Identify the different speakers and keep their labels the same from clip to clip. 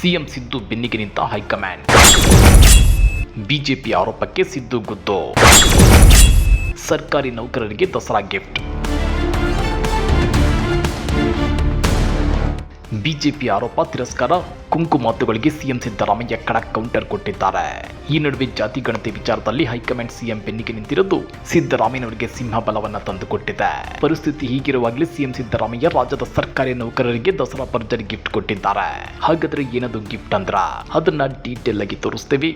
Speaker 1: CM Siddu ಬೆನ್ನಿಗೆ ನಿಂತ high command. BJP ಆರೋಪಕ್ಕೆ ಸಿದ್ದು ಗುದ್ದು. ಸರ್ಕಾರಿ ನೌಕರರಿಗೆ ದಸರಾ ಗಿಫ್ಟ್. ಬಿಜೆಪಿ ಆರೋಪ ತಿರಸ್ಕಾರ, ಕುಂಕು ಮಾತುಗಳಿಗೆ ಸಿಎಂ ಸಿದ್ದರಾಮಯ್ಯ ಖಡಕ್ ಕೌಂಟರ್ ಕೊಟ್ಟಿದ್ದಾರೆ. ಈ ನಡುವೆ ಜಾತಿ ಗಣತಿ ವಿಚಾರದಲ್ಲಿ ಹೈಕಮಾಂಡ್ ಸಿಎಂ ಬೆನ್ನಿಗೆ ನಿಂತಿರುವುದು ಸಿದ್ದರಾಮಯ್ಯನವರಿಗೆ ಸಿಂಹಬಲವನ್ನ ತಂದುಕೊಟ್ಟಿದೆ. ಪರಿಸ್ಥಿತಿ ಹೀಗಿರುವಾಗಲೇ ಸಿಎಂ ಸಿದ್ದರಾಮಯ್ಯ ರಾಜ್ಯದ ಸರ್ಕಾರಿ ನೌಕರರಿಗೆ ದಸರಾ ಪರ್ಜರಿ ಗಿಫ್ಟ್ ಕೊಟ್ಟಿದ್ದಾರೆ. ಹಾಗಾದ್ರೆ ಏನದು ಗಿಫ್ಟ್ ಅಂದ್ರ? ಅದನ್ನ ಡೀಟೇಲ್ ಆಗಿ ತೋರಿಸ್ತೇವೆ.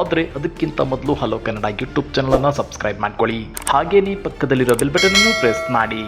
Speaker 1: ಆದ್ರೆ ಅದಕ್ಕಿಂತ ಮೊದಲು ಹಲೋ ಕನ್ನಡ ಯೂಟ್ಯೂಬ್ ಚಾನಲ್ ಅನ್ನ ಸಬ್ಸ್ಕ್ರೈಬ್ ಮಾಡ್ಕೊಳ್ಳಿ. ಹಾಗೇನೇ ಪಕ್ಕದಲ್ಲಿರೋ ಬೆಲ್ ಬಟನ್ ಅನ್ನು ಪ್ರೆಸ್ ಮಾಡಿ.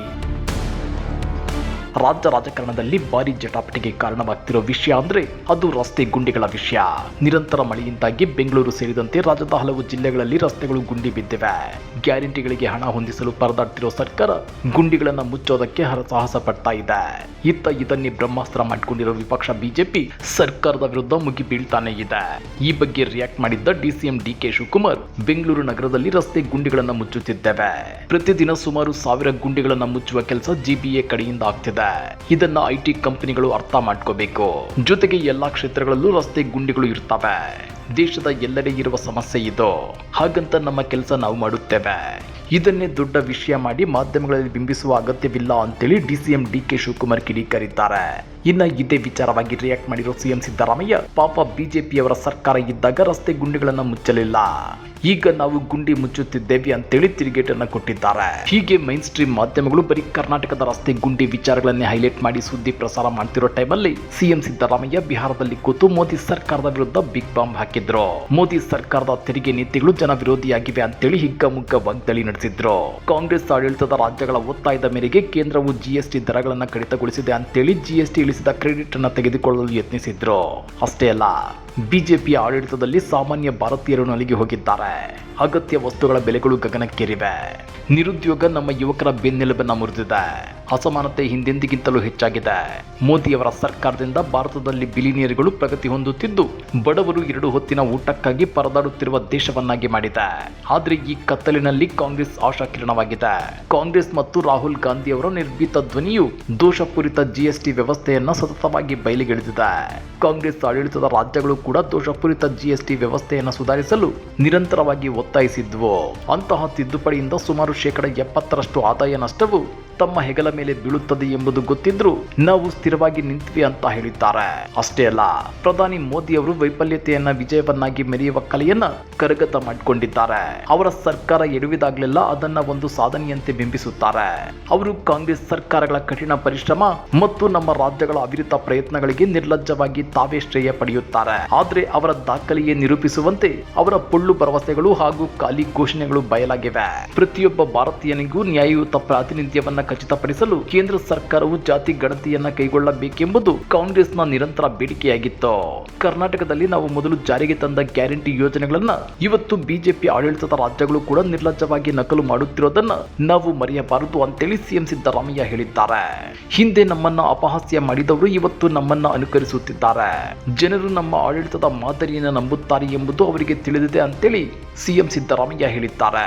Speaker 1: ರಾಜ್ಯ ರಾಜಕಾರಣದಲ್ಲಿ ಭಾರಿ ಜಟಾಪಟಿಗೆ ಕಾರಣವಾಗ್ತಿರೋ ವಿಷಯ ಅಂದ್ರೆ ಅದು ರಸ್ತೆ ಗುಂಡಿಗಳ ವಿಷಯ. ನಿರಂತರ ಮಳೆಯಿಂದಾಗಿ ಬೆಂಗಳೂರು ಸೇರಿದಂತೆ ರಾಜ್ಯದ ಹಲವು ಜಿಲ್ಲೆಗಳಲ್ಲಿ ರಸ್ತೆಗಳು ಗುಂಡಿ ಬಿದ್ದಿವೆ. ಗ್ಯಾರಂಟಿಗಳಿಗೆ ಹಣ ಹೊಂದಿಸಲು ಪರದಾಡ್ತಿರೋ ಸರ್ಕಾರ ಗುಂಡಿಗಳನ್ನ ಮುಚ್ಚೋದಕ್ಕೆ ಹರಸಾಹಸ ಪಡ್ತಾ ಇದೆ. ಇತ್ತ ಇದನ್ನೇ ಬ್ರಹ್ಮಾಸ್ತ್ರ ಮಾಡಿಕೊಂಡಿರೋ ವಿಪಕ್ಷ ಬಿಜೆಪಿ ಸರ್ಕಾರದ ವಿರುದ್ಧ ಮುಗಿ ಬೀಳ್ತಾನೆ ಇದೆ. ಈ ಬಗ್ಗೆ ರಿಯಾಕ್ಟ್ ಮಾಡಿದ್ದ DCM D K Shivakumar, Bengaluru ನಗರದಲ್ಲಿ ರಸ್ತೆ ಗುಂಡಿಗಳನ್ನ ಮುಚ್ಚುತ್ತಿದ್ದೇವೆ. ಪ್ರತಿದಿನ ಸುಮಾರು ಸಾವಿರ ಗುಂಡಿಗಳನ್ನ ಮುಚ್ಚುವ ಕೆಲಸ ಜಿಬಿಎ ಕಡೆಯಿಂದ ಆಗ್ತಿದೆ. ಇದನ್ನ ಐ ಟಿ ಕಂಪನಿಗಳು ಅರ್ಥ ಮಾಡ್ಕೋಬೇಕು. ಜೊತೆಗೆ ಎಲ್ಲಾ ಕ್ಷೇತ್ರಗಳಲ್ಲೂ ರಸ್ತೆ ಗುಂಡಿಗಳು ಇರ್ತವೆ. ದೇಶದ ಎಲ್ಲೆಡೆ ಇರುವ ಸಮಸ್ಯೆ ಇದು. ಹಾಗಂತ ನಮ್ಮ ಕೆಲಸ ನಾವು ಮಾಡುತ್ತೇವೆ. ಇದನ್ನೇ ದೊಡ್ಡ ವಿಷಯ ಮಾಡಿ ಮಾಧ್ಯಮಗಳಲ್ಲಿ ಬಿಂಬಿಸುವ ಅಗತ್ಯವಿಲ್ಲ ಅಂತೇಳಿ ಡಿಸಿಎಂ ಡಿ ಕೆ ಶಿವಕುಮಾರ್ ಕಿಡಿಕಾರಿದ್ದಾರೆ. ಇನ್ನ ಇದೇ ವಿಚಾರವಾಗಿ ರಿಯಾಕ್ಟ್ ಮಾಡಿರೋ ಸಿಎಂ ಸಿದ್ದರಾಮಯ್ಯ ಪಾಪ ಬಿಜೆಪಿಯವರ ಸರ್ಕಾರ ಇದ್ದಾಗ ರಸ್ತೆ ಗುಂಡಿಗಳನ್ನ ಮುಚ್ಚಲಿಲ್ಲ. ಈಗ ನಾವು ಗುಂಡಿ ಮುಚ್ಚುತ್ತಿದ್ದೇವೆ ಅಂತೇಳಿ ತಿರುಗೇಟನ್ನ ಕೊಟ್ಟಿದ್ದಾರೆ. ಹೀಗೆ ಮೈನ್ ಸ್ಟ್ರೀಮ್ ಮಾಧ್ಯಮಗಳು ಬರೀ ಕರ್ನಾಟಕದ ರಸ್ತೆ ಗುಂಡಿ ವಿಚಾರಗಳನ್ನೇ ಹೈಲೈಟ್ ಮಾಡಿ ಸುದ್ದಿ ಪ್ರಸಾರ ಮಾಡ್ತಿರೋ ಟೈಮಲ್ಲಿ ಸಿಎಂ ಸಿದ್ದರಾಮಯ್ಯ ಬಿಹಾರದಲ್ಲಿ ಕೂತು ಮೋದಿ ಸರ್ಕಾರದ ವಿರುದ್ಧ ಬಿಗ್ ಬಾಂಬ್ ಹಾಕಿದ್ರು. ಮೋದಿ ಸರ್ಕಾರದ ತೆರಿಗೆ ನೀತಿಗಳು ಜನ ವಿರೋಧಿಯಾಗಿವೆ ಅಂತೇಳಿ ಹಿಗ್ಗಮುಗ್ಗ ವಾಗ್ದಾಳಿ ನಡೆಸಿದ್ರು. ಕಾಂಗ್ರೆಸ್ ಆಡಳಿತದ ರಾಜ್ಯಗಳ ಒತ್ತಾಯದ ಮೇರೆಗೆ ಕೇಂದ್ರವು ಜಿಎಸ್ಟಿ ದರಗಳನ್ನ ಕಡಿತಗೊಳಿಸಿದೆ ಅಂತೇಳಿ ಜಿಎಸ್ಟಿ ಇಳಿಸಿದ ಕ್ರೆಡಿಟ್ ಅನ್ನು ತೆಗೆದುಕೊಳ್ಳಲು ಯತ್ನಿಸಿದ್ರು. ಅಷ್ಟೇ ಅಲ್ಲ ಬಿಜೆಪಿಯ ಆಡಳಿತದಲ್ಲಿ ಸಾಮಾನ್ಯ ಭಾರತೀಯರು ನಲಿಗೆ ಹೋಗಿದ್ದಾರೆ. ಅಗತ್ಯ ವಸ್ತುಗಳ ಬೆಲೆಗಳು ಗಗನಕ್ಕೇರಿವೆ. ನಿರುದ್ಯೋಗ ನಮ್ಮ ಯುವಕರ ಬೆನ್ನೆಲುಬನ್ನ ಮುರಿದಿದೆ. ಅಸಮಾನತೆ ಹಿಂದೆಂದಿಗಿಂತಲೂ ಹೆಚ್ಚಾಗಿದೆ. ಮೋದಿಯವರ ಸರ್ಕಾರದಿಂದ ಭಾರತದಲ್ಲಿ ಬಿಲಿನಿಯರ್ಗಳು ಪ್ರಗತಿ ಹೊಂದುತ್ತಿದ್ದು, ಬಡವರು ಎರಡು ಹೊತ್ತಿನ ಊಟಕ್ಕಾಗಿ ಪರದಾಡುತ್ತಿರುವ ದೇಶವನ್ನಾಗಿ ಮಾಡಿದೆ. ಆದ್ರೆ ಈ ಕತ್ತಲಿನಲ್ಲಿ ಕಾಂಗ್ರೆಸ್ ಆಶಾಕಿರಣವಾಗಿದೆ ಕಾಂಗ್ರೆಸ್ ಮತ್ತು ರಾಹುಲ್ ಗಾಂಧಿ ಅವರ ನಿರ್ಭೀತ ಧ್ವನಿಯು ದೋಷಪೂರಿತ ಜಿಎಸ್ಟಿ ವ್ಯವಸ್ಥೆಯನ್ನ ಸತತವಾಗಿ ಬಯಲಿಗೆಳೆದಿದೆ. ಕಾಂಗ್ರೆಸ್ ಆಡಳಿತದ ರಾಜ್ಯಗಳು ಕೂಡ ದೋಷಪೂರಿತ ಜಿಎಸ್ಟಿ ವ್ಯವಸ್ಥೆಯನ್ನು ಸುಧಾರಿಸಲು ನಿರಂತರವಾಗಿ ಒತ್ತಾಯಿಸಿದ್ವು. ಅಂತಹ ತಿದ್ದುಪಡಿಯಿಂದ ಸುಮಾರು ಶೇಕಡ ಎಪ್ಪತ್ತರಷ್ಟು ಆದಾಯ ನಷ್ಟವು ತಮ್ಮ ಹೆಗಲ ಮೇಲೆ ಬೀಳುತ್ತದೆ ಎಂಬುದು ಗೊತ್ತಿದ್ರು ನಾವು ಸ್ಥಿರವಾಗಿ ನಿಂತ್ವಿ ಅಂತ ಹೇಳಿದ್ದಾರೆ. ಅಷ್ಟೇ ಅಲ್ಲ, ಪ್ರಧಾನಿ ಮೋದಿ ಅವರು ವೈಫಲ್ಯತೆಯನ್ನ ವಿಜಯವನ್ನಾಗಿ ಮೆರೆಯುವ ಕಲೆಯನ್ನ ಕರಗತ ಮಾಡಿಕೊಂಡಿದ್ದಾರೆ. ಅವರ ಸರ್ಕಾರ ಎಡುವಿದಾಗಲೆಲ್ಲ ಅದನ್ನ ಒಂದು ಸಾಧನೆಯಂತೆ ಬಿಂಬಿಸುತ್ತಾರೆ. ಅವರು ಕಾಂಗ್ರೆಸ್ ಸರ್ಕಾರಗಳ ಕಠಿಣ ಪರಿಶ್ರಮ ಮತ್ತು ನಮ್ಮ ರಾಜ್ಯಗಳ ಅವಿರತ ಪ್ರಯತ್ನಗಳಿಗೆ ನಿರ್ಲಜ್ಜವಾಗಿ ತಾವೇ ಶ್ರೇಯ ಪಡೆಯುತ್ತಾರೆ. ಆದ್ರೆ ಅವರ ದಾಖಲೆಯೇ ನಿರೂಪಿಸುವಂತೆ ಅವರ ಪೊಳ್ಳು ಭರವಸೆಗಳು ಹಾಗೂ ಖಾಲಿ ಘೋಷಣೆಗಳು ಬಯಲಾಗಿವೆ. ಪ್ರತಿಯೊಬ್ಬ ಭಾರತೀಯನಿಗೂ ನ್ಯಾಯಯುತ ಪ್ರಾತಿನಿಧ್ಯವನ್ನ ಖಚಿತಪಡಿಸಲು ಕೇಂದ್ರ ಸರ್ಕಾರವು ಜಾತಿ ಗಣತಿಯನ್ನ ಕೈಗೊಳ್ಳಬೇಕೆಂಬುದು ಕಾಂಗ್ರೆಸ್ನ ನಿರಂತರ ಬೇಡಿಕೆಯಾಗಿತ್ತು. ಕರ್ನಾಟಕದಲ್ಲಿ ನಾವು ಮೊದಲು ಜಾರಿಗೆ ತಂದ ಗ್ಯಾರಂಟಿ ಯೋಜನೆಗಳನ್ನ ಇವತ್ತು ಬಿಜೆಪಿ ಆಡಳಿತದ ರಾಜ್ಯಗಳು ಕೂಡ ನಿರ್ಲಜ್ಜವಾಗಿ ನಕಲು ಮಾಡುತ್ತಿರೋದನ್ನ ನಾವು ಮರೆಯಬಾರದು ಅಂತೇಳಿ ಸಿಎಂ ಸಿದ್ದರಾಮಯ್ಯ ಹೇಳಿದ್ದಾರೆ. ಹಿಂದೆ ನಮ್ಮನ್ನ ಅಪಹಾಸ್ಯ ಮಾಡಿದವರು ಇವತ್ತು ನಮ್ಮನ್ನ ಅನುಕರಿಸುತ್ತಿದ್ದಾರೆ. ಜನರು ನಮ್ಮ ಆಡಳಿತದ ಮಾದರಿಯನ್ನು ನಂಬುತ್ತಾರೆ ಎಂಬುದು ಅವರಿಗೆ ತಿಳಿದಿದೆ ಅಂತೇಳಿ ಸಿಎಂ ಸಿದ್ದರಾಮಯ್ಯ ಹೇಳಿದ್ದಾರೆ.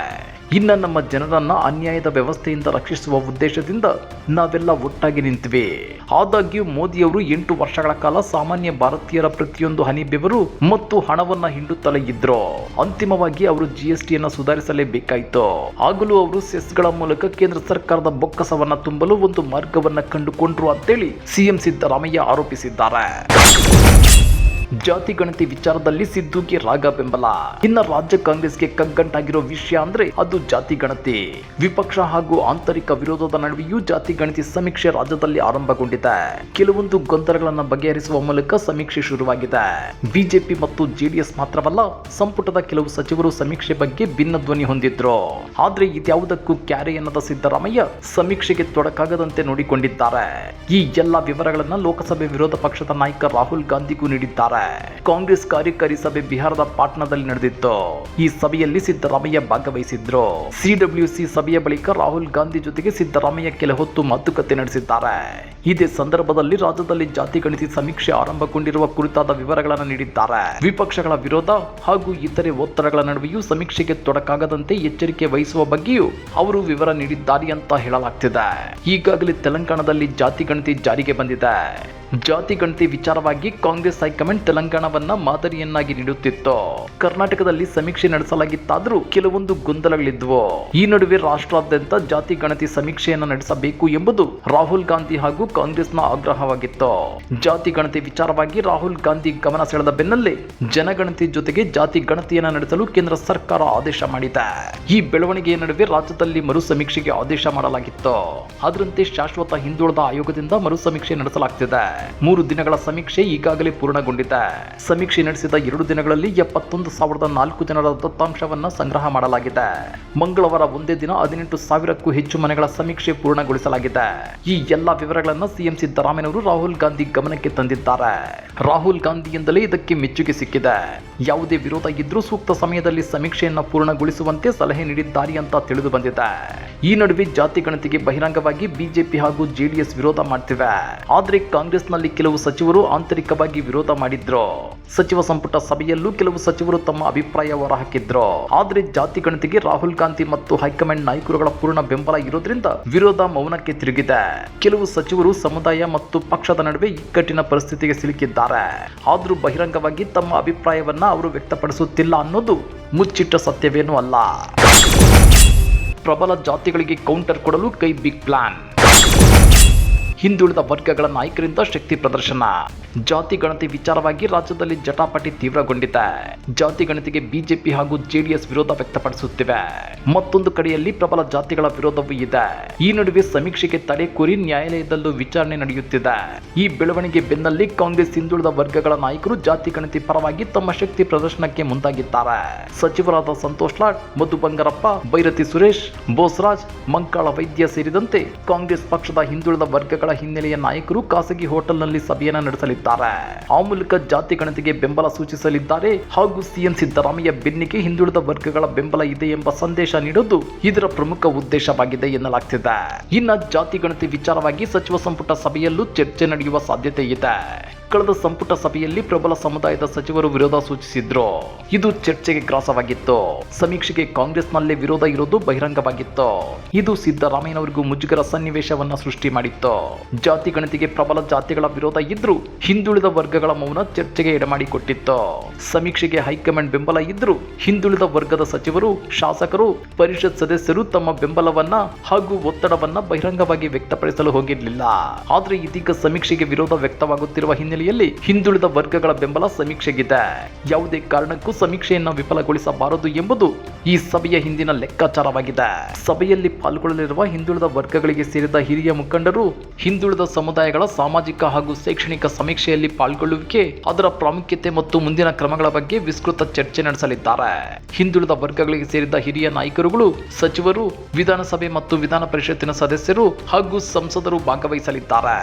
Speaker 1: ಇನ್ನ ನಮ್ಮ ಜನರನ್ನ ಅನ್ಯಾಯದ ವ್ಯವಸ್ಥೆಯಿಂದ ರಕ್ಷಿಸುವ ಉದ್ದೇಶದಿಂದ ನಾವೆಲ್ಲ ಒಟ್ಟಾಗಿ ನಿಂತಿವೆ. ಆದಾಗ್ಯೂ ಮೋದಿಯವರು ಎಂಟು ವರ್ಷಗಳ ಕಾಲ ಸಾಮಾನ್ಯ ಭಾರತೀಯರ ಪ್ರತಿಯೊಂದು ಹನಿ ಬೆವರು ಮತ್ತು ಹಣವನ್ನ ಹಿಂಡುತ್ತಲೇ ಇದ್ರು. ಅಂತಿಮವಾಗಿ ಅವರು ಜಿಎಸ್ಟಿಯನ್ನು ಸುಧಾರಿಸಲೇಬೇಕಾಯಿತು. ಆಗಲೂ ಅವರು ಸೆಸ್ಗಳ ಮೂಲಕ ಕೇಂದ್ರ ಸರ್ಕಾರದ ಬೊಕ್ಕಸವನ್ನ ತುಂಬಲು ಒಂದು ಮಾರ್ಗವನ್ನ ಕಂಡುಕೊಂಡ್ರು ಅಂತೇಳಿ ಸಿಎಂ ಸಿದ್ದರಾಮಯ್ಯ ಆರೋಪಿಸಿದ್ದಾರೆ. ಜಾತಿ ಗಣತಿ ವಿಚಾರದಲ್ಲಿ ಸಿದ್ದುಗೆ ರಾಗ ಬೆಂಬಲ. ಇನ್ನ ರಾಜ್ಯ ಕಾಂಗ್ರೆಸ್ಗೆ ಕಗ್ಗಂಟಾಗಿರೋ ವಿಷಯ ಅಂದ್ರೆ ಅದು ಜಾತಿ ಗಣತಿ. ವಿಪಕ್ಷ ಹಾಗೂ ಆಂತರಿಕ ವಿರೋಧದ ನಡುವೆಯೂ ಜಾತಿ ಗಣತಿ ಸಮೀಕ್ಷೆ ರಾಜ್ಯದಲ್ಲಿ ಆರಂಭಗೊಂಡಿದೆ. ಕೆಲವೊಂದು ಗೊಂದಲಗಳನ್ನು ಬಗೆಹರಿಸುವ ಮೂಲಕ ಸಮೀಕ್ಷೆ ಶುರುವಾಗಿದೆ. ಬಿಜೆಪಿ ಮತ್ತು ಜೆಡಿಎಸ್ ಮಾತ್ರವಲ್ಲ, ಸಂಪುಟದ ಕೆಲವು ಸಚಿವರು ಸಮೀಕ್ಷೆ ಬಗ್ಗೆ ಭಿನ್ನ ಧ್ವನಿ ಹೊಂದಿದ್ರು. ಆದ್ರೆ ಇದ್ಯಾವುದಕ್ಕೂ ಕ್ಯಾರೆ ಎನ್ನದ ಸಿದ್ದರಾಮಯ್ಯ ಸಮೀಕ್ಷೆಗೆ ತೊಡಕಾಗದಂತೆ ನೋಡಿಕೊಂಡಿದ್ದಾರೆ. ಈ ಎಲ್ಲ ವಿವರಗಳನ್ನ ಲೋಕಸಭೆ ವಿರೋಧ ಪಕ್ಷದ ನಾಯಕ ರಾಹುಲ್ ಗಾಂಧಿಗೂ ನೀಡಿದ್ದಾರೆ. ಕಾಂಗ್ರೆಸ್ ಕಾರ್ಯಕಾರಿ ಸಭೆ ಬಿಹಾರದ ಪಾಟ್ನಾದಲ್ಲಿ ನಡೆದಿತ್ತು. ಈ ಸಭೆಯಲ್ಲಿ ಸಿದ್ದರಾಮಯ್ಯ ಭಾಗವಹಿಸಿದ್ರು. ಸಿಡಬ್ಲ್ಯೂಸಿ ಸಭೆಯ ಬಳಿಕ ರಾಹುಲ್ ಗಾಂಧಿ ಜೊತೆಗೆ ಸಿದ್ದರಾಮಯ್ಯ ಕೆಲ ಹೊತ್ತು ಮಾತುಕತೆ ನಡೆಸಿದ್ದಾರೆ. ಇದೇ ಸಂದರ್ಭದಲ್ಲಿ ರಾಜ್ಯದಲ್ಲಿ ಜಾತಿ ಗಣಿತಿ ಸಮೀಕ್ಷೆ ಆರಂಭಗೊಂಡಿರುವ ಕುರಿತಾದ ವಿವರಗಳನ್ನು ನೀಡಿದ್ದಾರೆ. ವಿಪಕ್ಷಗಳ ವಿರೋಧ ಹಾಗೂ ಇತರೆ ಒತ್ತಡಗಳ ನಡುವೆಯೂ ಸಮೀಕ್ಷೆಗೆ ತೊಡಕಾಗದಂತೆ ಎಚ್ಚರಿಕೆ ವಹಿಸುವ ಬಗ್ಗೆಯೂ ಅವರು ವಿವರ ನೀಡಿದ್ದಾರೆ ಅಂತ ಹೇಳಲಾಗ್ತಿದೆ. ಈಗಾಗಲೇ ತೆಲಂಗಾಣದಲ್ಲಿ ಜಾತಿ ಗಣತಿ ಜಾರಿಗೆ ಬಂದಿದೆ. ಜಾತಿ ಗಣತಿ ವಿಚಾರವಾಗಿ ಕಾಂಗ್ರೆಸ್ ಹೈಕಮಾಂಡ್ ತೆಲಂಗಾಣವನ್ನ ಮಾದರಿಯನ್ನಾಗಿ ನೀಡುತ್ತಿತ್ತು. ಕರ್ನಾಟಕದಲ್ಲಿ ಸಮೀಕ್ಷೆ ನಡೆಸಲಾಗಿತ್ತಾದರೂ ಕೆಲವೊಂದು ಗೊಂದಲಗಳಿದ್ವು. ಈ ನಡುವೆ ರಾಷ್ಟ್ರಾದ್ಯಂತ ಜಾತಿ ಗಣತಿ ಸಮೀಕ್ಷೆಯನ್ನು ನಡೆಸಬೇಕು ಎಂಬುದು ರಾಹುಲ್ ಗಾಂಧಿ ಹಾಗೂ ಕಾಂಗ್ರೆಸ್ನ ಆಗ್ರಹವಾಗಿತ್ತು. ಜಾತಿ ಗಣತಿ ವಿಚಾರವಾಗಿ ರಾಹುಲ್ ಗಾಂಧಿ ಗಮನ ಸೆಳೆದ ಬೆನ್ನಲ್ಲೇ ಜನಗಣತಿ ಜೊತೆಗೆ ಜಾತಿ ಗಣತಿಯನ್ನು ನಡೆಸಲು ಕೇಂದ್ರ ಸರ್ಕಾರ ಆದೇಶ ಮಾಡಿದೆ. ಈ ಬೆಳವಣಿಗೆಯ ನಡುವೆ ರಾಜ್ಯದಲ್ಲಿ ಮರು ಸಮೀಕ್ಷೆಗೆ ಆದೇಶ ಮಾಡಲಾಗಿತ್ತು. ಅದರಂತೆ ಶಾಶ್ವತ ಹಿಂದುಳಿದ ಆಯೋಗದಿಂದ ಮರು ಸಮೀಕ್ಷೆ ನಡೆಸಲಾಗ್ತಿದೆ. ಮೂರು ದಿನಗಳ ಸಮೀಕ್ಷೆ ಈಗಾಗಲೇ ಪೂರ್ಣಗೊಂಡಿದೆ. ಸಮೀಕ್ಷೆ ನಡೆಸಿದ ಎರಡು ದಿನಗಳಲ್ಲಿ ಎಪ್ಪತ್ತೊಂದು ಸಾವಿರದ ನಾಲ್ಕು ಜನರ ದತ್ತಾಂಶವನ್ನ ಸಂಗ್ರಹ ಮಾಡಲಾಗಿದೆ. ಮಂಗಳವಾರ ಒಂದೇ ದಿನ ಹದಿನೆಂಟು ಸಾವಿರಕ್ಕೂ ಹೆಚ್ಚು ಮನೆಗಳ ಸಮೀಕ್ಷೆ ಪೂರ್ಣಗೊಳಿಸಲಾಗಿದೆ. ಈ ಎಲ್ಲಾ ವಿವರಗಳನ್ನು ಸಿಎಂ ಸಿದ್ದರಾಮಯ್ಯನವರು ರಾಹುಲ್ ಗಾಂಧಿ ಗಮನಕ್ಕೆ ತಂದಿದ್ದಾರೆ. ರಾಹುಲ್ ಗಾಂಧಿಯಿಂದಲೇ ಇದಕ್ಕೆ ಮೆಚ್ಚುಗೆ ಸಿಕ್ಕಿದೆ. ಯಾವುದೇ ವಿರೋಧ ಇದ್ರೂ ಸೂಕ್ತ ಸಮಯದಲ್ಲಿ ಸಮೀಕ್ಷೆಯನ್ನು ಪೂರ್ಣಗೊಳಿಸುವಂತೆ ಸಲಹೆ ನೀಡಿದ್ದಾರೆ ಅಂತ ತಿಳಿದು ಬಂದಿದೆ. ಈ ನಡುವೆ ಜಾತಿ ಗಣತಿಗೆ ಬಹಿರಂಗವಾಗಿ ಬಿಜೆಪಿ ಹಾಗೂ ಜೆಡಿಎಸ್ ವಿರೋಧ ಮಾಡ್ತಿವೆ. ಆದ್ರೆ ಕಾಂಗ್ರೆಸ್ನಲ್ಲಿ ಕೆಲವು ಸಚಿವರು ಆಂತರಿಕವಾಗಿ ವಿರೋಧ ಮಾಡಿದ್ರು. ಸಚಿವ ಸಂಪುಟ ಸಭೆಯಲ್ಲೂ ಕೆಲವು ಸಚಿವರು ತಮ್ಮ ಅಭಿಪ್ರಾಯ ಹೊರಹಾಕಿದ್ರು. ಆದ್ರೆ ಜಾತಿ ಗಣತಿಗೆ ರಾಹುಲ್ ಗಾಂಧಿ ಮತ್ತು ಹೈಕಮಾಂಡ್ ನಾಯಕರುಗಳ ಪೂರ್ಣ ಬೆಂಬಲ ಇರೋದ್ರಿಂದ ವಿರೋಧ ಮೌನಕ್ಕೆ ತಿರುಗಿದೆ. ಕೆಲವು ಸಚಿವರು ಸಮುದಾಯ ಮತ್ತು ಪಕ್ಷದ ನಡುವೆ ಇಕ್ಕಟ್ಟಿನ ಪರಿಸ್ಥಿತಿಗೆ ಸಿಲುಕಿದ್ದಾರೆ. ಆದರೂ ಬಹಿರಂಗವಾಗಿ ತಮ್ಮ ಅಭಿಪ್ರಾಯವನ್ನ ಅವರು ವ್ಯಕ್ತಪಡಿಸುತ್ತಿಲ್ಲ ಅನ್ನೋದು ಮುಚ್ಚಿಟ್ಟ ಸತ್ಯವೇನೂ ಅಲ್ಲ. ಪ್ರಬಲ ಜಾತಿಗಳಿಗೆ ಕೌಂಟರ್ ಕೊಡಲು ಕೈ ಬಿಗ್ ಪ್ಲಾನ್ ಹಿಂದುಳಿದ ವರ್ಗಗಳ ನಾಯಕರಿಂದ ಶಕ್ತಿ ಪ್ರದರ್ಶನ. ಜಾತಿ ಗಣತಿ ವಿಚಾರವಾಗಿ ರಾಜ್ಯದಲ್ಲಿ ಜಟಾಪಟಿ ತೀವ್ರಗೊಂಡಿದೆ. ಜಾತಿ ಗಣತಿಗೆ ಬಿಜೆಪಿ ಹಾಗೂ ಜೆಡಿಎಸ್ ವಿರೋಧ ವ್ಯಕ್ತಪಡಿಸುತ್ತಿವೆ. ಮತ್ತೊಂದು ಕಡೆಯಲ್ಲಿ ಪ್ರಬಲ ಜಾತಿಗಳ ವಿರೋಧವೂ ಇದೆ. ಈ ನಡುವೆ ಸಮೀಕ್ಷೆಗೆ ತಡೆ ಕೋರಿ ನ್ಯಾಯಾಲಯದಲ್ಲೂ ವಿಚಾರಣೆ ನಡೆಯುತ್ತಿದೆ. ಈ ಬೆಳವಣಿಗೆ ಬೆನ್ನಲ್ಲಿ ಕಾಂಗ್ರೆಸ್ ಹಿಂದುಳಿದ ವರ್ಗಗಳ ನಾಯಕರು ಜಾತಿ ಗಣತಿ ಪರವಾಗಿ ತಮ್ಮ ಶಕ್ತಿ ಪ್ರದರ್ಶನಕ್ಕೆ ಮುಂದಾಗಿದ್ದಾರೆ. ಸಚಿವರಾದ ಸಂತೋಷ್ ಲಾಡ್, ಮಧು ಬಂಗಾರಪ್ಪ, ಬೈರತಿ ಸುರೇಶ್, ಬೋಸರಾಜ್, ಮಂಕಾಳ ವೈದ್ಯ ಸೇರಿದಂತೆ ಕಾಂಗ್ರೆಸ್ ಪಕ್ಷದ ಹಿಂದುಳಿದ ವರ್ಗಗಳ ಹಿನ್ನೆಲೆಯ ನಾಯಕರು ಖಾಸಗಿ ಹೋಟೆಲ್ನಲ್ಲಿ ಸಭೆಯನ್ನ ನಡೆಸಲಿದ್ದಾರೆ. ಆ ಮೂಲಕ ಜಾತಿ ಗಣತಿಗೆ ಬೆಂಬಲ ಸೂಚಿಸಲಿದ್ದಾರೆ ಹಾಗೂ ಸಿಎಂ ಸಿದ್ದರಾಮಯ್ಯ ಬೆನ್ನಿಗೆ ಹಿಂದುಳಿದ ವರ್ಗಗಳ ಬೆಂಬಲ ಇದೆ ಎಂಬ ಸಂದೇಶ ನೀಡೋದು ಇದರ ಪ್ರಮುಖ ಉದ್ದೇಶವಾಗಿದೆ ಎನ್ನಲಾಗ್ತಿದೆ. ಇನ್ನ ಜಾತಿ ಗಣತಿ ವಿಚಾರವಾಗಿ ಸಚಿವ ಸಂಪುಟ ಸಭೆಯಲ್ಲೂ ಚರ್ಚೆ ನಡೆಯುವ ಸಾಧ್ಯತೆ ಇದೆ. ಕಳೆದ ಸಂಪುಟ ಸಭೆಯಲ್ಲಿ ಪ್ರಬಲ ಸಮುದಾಯದ ಸಚಿವರು ವಿರೋಧ ಸೂಚಿಸಿದ್ರು. ಇದು ಚರ್ಚೆಗೆ ಗ್ರಾಸವಾಗಿತ್ತು. ಸಮೀಕ್ಷೆಗೆ ಕಾಂಗ್ರೆಸ್ನಲ್ಲೇ ವಿರೋಧ ಇರೋದು ಬಹಿರಂಗವಾಗಿತ್ತು. ಇದು ಸಿದ್ದರಾಮಯ್ಯನವರಿಗೂ ಮುಜುಗರ ಸನ್ನಿವೇಶವನ್ನ ಸೃಷ್ಟಿ ಮಾಡಿತ್ತು. ಜಾತಿ ಗಣತಿಗೆ ಪ್ರಬಲ ಜಾತಿಗಳ ವಿರೋಧ ಇದ್ರೂ ಹಿಂದುಳಿದ ವರ್ಗಗಳ ಮೌನ ಚರ್ಚೆಗೆ ಎಡಮಾಡಿಕೊಟ್ಟಿತ್ತು. ಸಮೀಕ್ಷೆಗೆ ಹೈಕಮಾಂಡ್ ಬೆಂಬಲ ಇದ್ರೂ ಹಿಂದುಳಿದ ವರ್ಗದ ಸಚಿವರು, ಶಾಸಕರು, ಪರಿಷತ್ ಸದಸ್ಯರು ತಮ್ಮ ಬೆಂಬಲವನ್ನ ಹಾಗೂ ಒತ್ತಡವನ್ನ ಬಹಿರಂಗವಾಗಿ ವ್ಯಕ್ತಪಡಿಸಲು ಹೋಗಿರಲಿಲ್ಲ. ಆದ್ರೆ ಇದೀಗ ಸಮೀಕ್ಷೆಗೆ ವಿರೋಧ ವ್ಯಕ್ತವಾಗುತ್ತಿರುವ ಹಿನ್ನೆಲೆಯಲ್ಲಿ ಹಿಂದುಳಿದ ವರ್ಗಗಳ ಬೆಂಬಲ ಸಮೀಕ್ಷೆಗಿದೆ. ಯಾವುದೇ ಕಾರಣಕ್ಕೂ ಸಮೀಕ್ಷೆಯನ್ನು ವಿಫಲಗೊಳಿಸಬಾರದು ಎಂಬುದು ಈ ಸಭೆಯ ಹಿಂದಿನ ಲೆಕ್ಕಾಚಾರವಾಗಿದೆ. ಸಭೆಯಲ್ಲಿ ಪಾಲ್ಗೊಳ್ಳಲಿರುವ ಹಿಂದುಳಿದ ವರ್ಗಗಳಿಗೆ ಸೇರಿದ ಹಿರಿಯ ಮುಖಂಡರು ಹಿಂದುಳಿದ ಸಮುದಾಯಗಳ ಸಾಮಾಜಿಕ ಹಾಗೂ ಶೈಕ್ಷಣಿಕ ಸಮೀಕ್ಷೆಯಲ್ಲಿ ಪಾಲ್ಗೊಳ್ಳುವಿಕೆ, ಅದರ ಪ್ರಾಮುಖ್ಯತೆ ಮತ್ತು ಮುಂದಿನ ಕ್ರಮಗಳ ಬಗ್ಗೆ ವಿಸ್ತೃತ ಚರ್ಚೆ ನಡೆಸಲಿದ್ದಾರೆ. ಹಿಂದುಳಿದ ವರ್ಗಗಳಿಗೆ ಸೇರಿದ ಹಿರಿಯ ನಾಯಕರುಗಳು, ಸಚಿವರು, ವಿಧಾನಸಭೆ ಮತ್ತು ವಿಧಾನ ಪರಿಷತ್ತಿನ ಸದಸ್ಯರು ಹಾಗೂ ಸಂಸದರು ಭಾಗವಹಿಸಲಿದ್ದಾರೆ.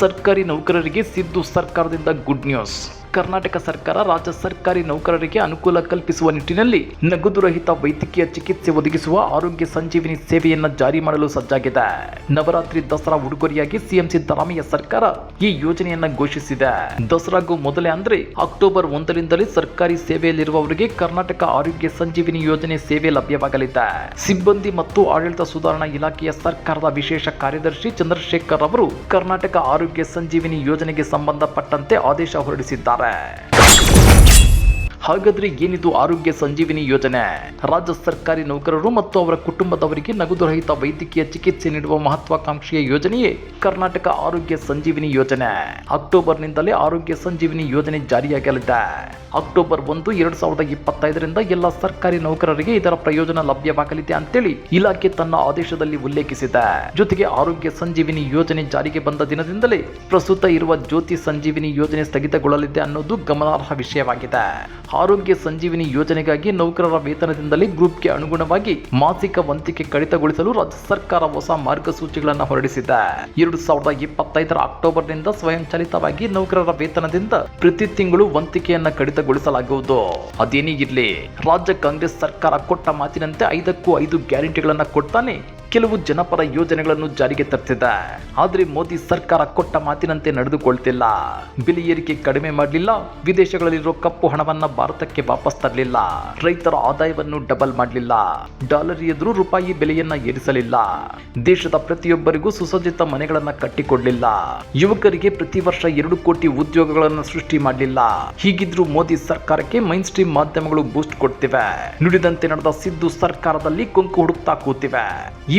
Speaker 1: ಸರ್ಕಾರಿ ನೌಕರರಿಗೆ ಸಿದ್ದು ಸರ್ಕಾರದಿಂದ ಗುಡ್ ನ್ಯೂಸ್. ಕರ್ನಾಟಕ ಸರ್ಕಾರ ರಾಜ್ಯ ಸರ್ಕಾರಿ ನೌಕರರಿಗೆ ಅನುಕೂಲ ಕಲ್ಪಿಸುವ ನಿಟ್ಟಿನಲ್ಲಿ ನಗದುರಹಿತ ವೈದ್ಯಕೀಯ ಚಿಕಿತ್ಸೆ ಒದಗಿಸುವ ಆರೋಗ್ಯ ಸಂಜೀವಿನಿ ಸೇವೆಯನ್ನ ಜಾರಿ ಮಾಡಲು ಸಜ್ಜಾಗಿದೆ. ನವರಾತ್ರಿ ದಸರಾ ಉಡುಗೊರೆಯಾಗಿ ಸಿಎಂ ಸಿದ್ದರಾಮಯ್ಯ ಸರ್ಕಾರ ಈ ಯೋಜನೆಯನ್ನ ಘೋಷಿಸಿದೆ. ದಸರಾಗೂ ಮೊದಲೇ ಅಂದ್ರೆ ಅಕ್ಟೋಬರ್ ಒಂದರಿಂದಲೇ ಸರ್ಕಾರಿ ಸೇವೆಯಲ್ಲಿರುವವರಿಗೆ ಕರ್ನಾಟಕ ಆರೋಗ್ಯ ಸಂಜೀವಿನಿ ಯೋಜನೆ ಸೇವೆ ಲಭ್ಯವಾಗಲಿದೆ. ಸಿಬ್ಬಂದಿ ಮತ್ತು ಆಡಳಿತ ಸುಧಾರಣಾ ಇಲಾಖೆಯ ಸರ್ಕಾರದ ವಿಶೇಷ ಕಾರ್ಯದರ್ಶಿ ಚಂದ್ರಶೇಖರ್ ಅವರು ಕರ್ನಾಟಕ ಆರೋಗ್ಯ ಸಂಜೀವಿನಿ ಯೋಜನೆಗೆ ಸಂಬಂಧಪಟ್ಟಂತೆ ಆದೇಶ ಹೊರಡಿಸಿದ್ದಾರೆ. าย ಹಾಗಾದ್ರೆ ಏನಿದು ಆರೋಗ್ಯ ಸಂಜೀವಿನಿ ಯೋಜನೆ? ರಾಜ್ಯ ಸರ್ಕಾರಿ ನೌಕರರು ಮತ್ತು ಅವರ ಕುಟುಂಬದವರಿಗೆ ನಗದು ರಹಿತ ವೈದ್ಯಕೀಯ ಚಿಕಿತ್ಸೆ ನೀಡುವ ಮಹತ್ವಾಕಾಂಕ್ಷೆಯ ಯೋಜನೆಯೇ ಕರ್ನಾಟಕ ಆರೋಗ್ಯ ಸಂಜೀವಿನಿ ಯೋಜನೆ. ಅಕ್ಟೋಬರ್ನಿಂದಲೇ ಆರೋಗ್ಯ ಸಂಜೀವಿನಿ ಯೋಜನೆ ಜಾರಿಯಾಗಲಿದೆ. ಅಕ್ಟೋಬರ್ ಒಂದು, ಎರಡ್ ಸಾವಿರದ ಇಪ್ಪತ್ತೈದರಿಂದ ಎಲ್ಲ ಸರ್ಕಾರಿ ನೌಕರರಿಗೆ ಇದರ ಪ್ರಯೋಜನ ಲಭ್ಯವಾಗಲಿದೆ ಅಂತೇಳಿ ಇಲಾಖೆ ತನ್ನ ಆದೇಶದಲ್ಲಿ ಉಲ್ಲೇಖಿಸಿದೆ. ಜೊತೆಗೆ ಆರೋಗ್ಯ ಸಂಜೀವಿನಿ ಯೋಜನೆ ಜಾರಿಗೆ ಬಂದ ದಿನದಿಂದಲೇ ಪ್ರಸ್ತುತ ಇರುವ ಜ್ಯೋತಿ ಸಂಜೀವಿನಿ ಯೋಜನೆ ಸ್ಥಗಿತಗೊಳ್ಳಲಿದೆ ಅನ್ನೋದು ಗಮನಾರ್ಹ ವಿಷಯವಾಗಿದೆ. ಆರೋಗ್ಯ ಸಂಜೀವಿನಿ ಯೋಜನೆಗಾಗಿ ನೌಕರರ ವೇತನದಿಂದಲೇ ಗ್ರೂಪ್ಗೆ ಅನುಗುಣವಾಗಿ ಮಾಸಿಕ ವಂತಿಕೆ ಕಡಿತಗೊಳಿಸಲು ರಾಜ್ಯ ಸರ್ಕಾರ ಹೊಸ ಮಾರ್ಗಸೂಚಿಗಳನ್ನು ಹೊರಡಿಸಿದೆ. ಎರಡು ಸಾವಿರದ ಇಪ್ಪತ್ತೈದರ ಅಕ್ಟೋಬರ್ನಿಂದ ಸ್ವಯಂಚಾಲಿತವಾಗಿ ನೌಕರರ ವೇತನದಿಂದ ಪ್ರತಿ ತಿಂಗಳು ವಂತಿಕೆಯನ್ನ ಕಡಿತಗೊಳಿಸಲಾಗುವುದು. ಅದೇನೇ ಇರಲಿ, ರಾಜ್ಯ ಕಾಂಗ್ರೆಸ್ ಸರ್ಕಾರ ಕೊಟ್ಟ ಮಾತಿನಂತೆ ಐದಕ್ಕೂ ಐದು ಗ್ಯಾರಂಟಿಗಳನ್ನು ಕೊಡ್ತಾನೆ ಕೆಲವು ಜನಪರ ಯೋಜನೆಗಳನ್ನು ಜಾರಿಗೆ ತರ್ತಿದೆ. ಆದ್ರೆ ಮೋದಿ ಸರ್ಕಾರ ಕೊಟ್ಟ ಮಾತಿನಂತೆ ನಡೆದುಕೊಳ್ತಿಲ್ಲ. ಬೆಲೆ ಏರಿಕೆ ಕಡಿಮೆ ಮಾಡಲಿಲ್ಲ, ವಿದೇಶಗಳಲ್ಲಿರೋ ಕಪ್ಪು ಹಣವನ್ನ ಭಾರತಕ್ಕೆ ವಾಪಸ್ ತರಲಿಲ್ಲ. ರೈತರ ಆದಾಯವನ್ನು ಡಬಲ್ ಮಾಡಲಿಲ್ಲ. ಡಾಲರ್ ಎದುರು ರೂಪಾಯಿ ಬೆಲೆಯನ್ನ ಏರಿಸಲಿಲ್ಲ. ದೇಶದ ಪ್ರತಿಯೊಬ್ಬರಿಗೂ ಸುಸಜ್ಜಿತ ಮನೆಗಳನ್ನ ಕಟ್ಟಿಕೊಡ್ಲಿಲ್ಲ. ಯುವಕರಿಗೆ ಪ್ರತಿ ವರ್ಷ ಎರಡು ಕೋಟಿ ಉದ್ಯೋಗಗಳನ್ನು ಸೃಷ್ಟಿ ಮಾಡಲಿಲ್ಲ. ಹೀಗಿದ್ರೂ ಮೋದಿ ಸರ್ಕಾರಕ್ಕೆ ಮೈನ್ ಸ್ಟ್ರೀಮ್ ಮಾಧ್ಯಮಗಳು ಬೂಸ್ಟ್ ಕೊಡ್ತಿವೆ. ನುಡಿದಂತೆ ನಡೆದ ಸಿದ್ದು ಸರ್ಕಾರದಲ್ಲಿ ಕೊಂಕು ಹುಡುಕ್ತಾ ಕೂತಿವೆ. ಈ